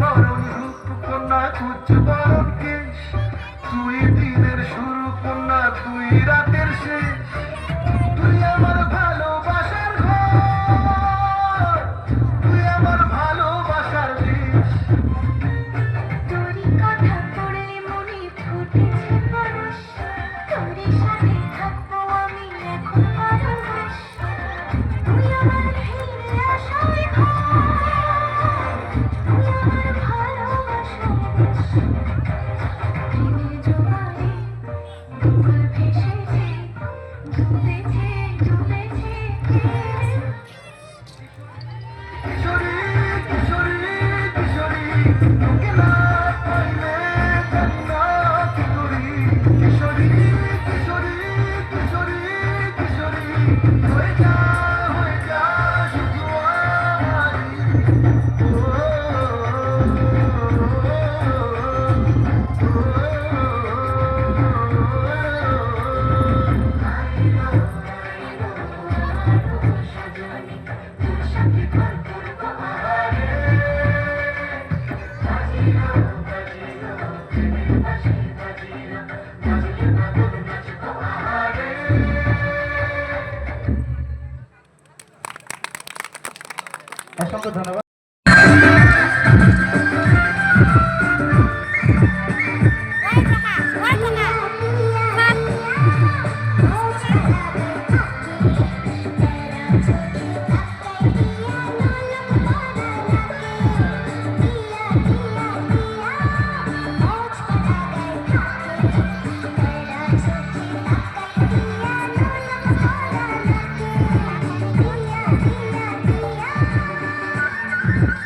বরণ রূপ কন্যা কুচ বরণ কেশ। তুই দিনের শুরু কন্যা তুই রাতের শেষ। তুই আমার ভালোবাসার তুই আমার ভালোবাসার দেশ। ফুটেছে অসংখ্য ধন্যবাদ। you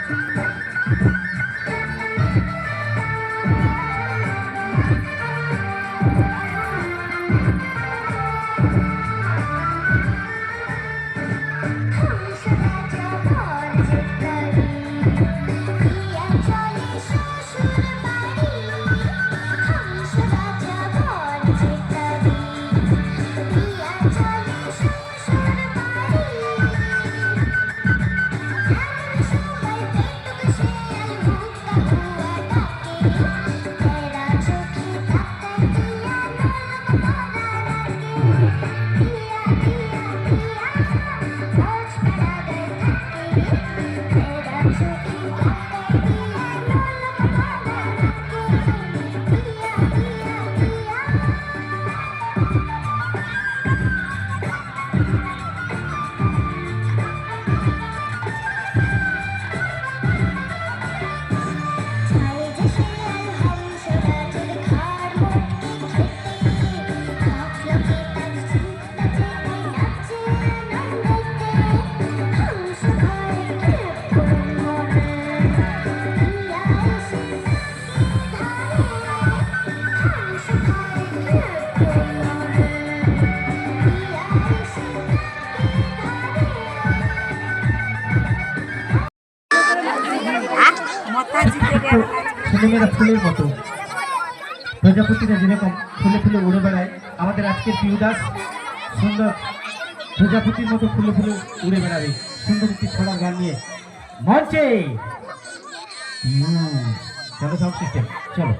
ছেলেমেয়েরা ফুলের মতো। প্রজাপতিরা যেরকম ফুলে ফুলে উড়ে বেড়ায়, আমাদের আজকে পিউদাস সুন্দর প্রজাপতির মতো ফুলে ফুলে উড়ে বেড়াবে। সুন্দর একটি ছড়া গান নিয়ে মঞ্চে। চলো সাউন্ড সিস্টেম চলো।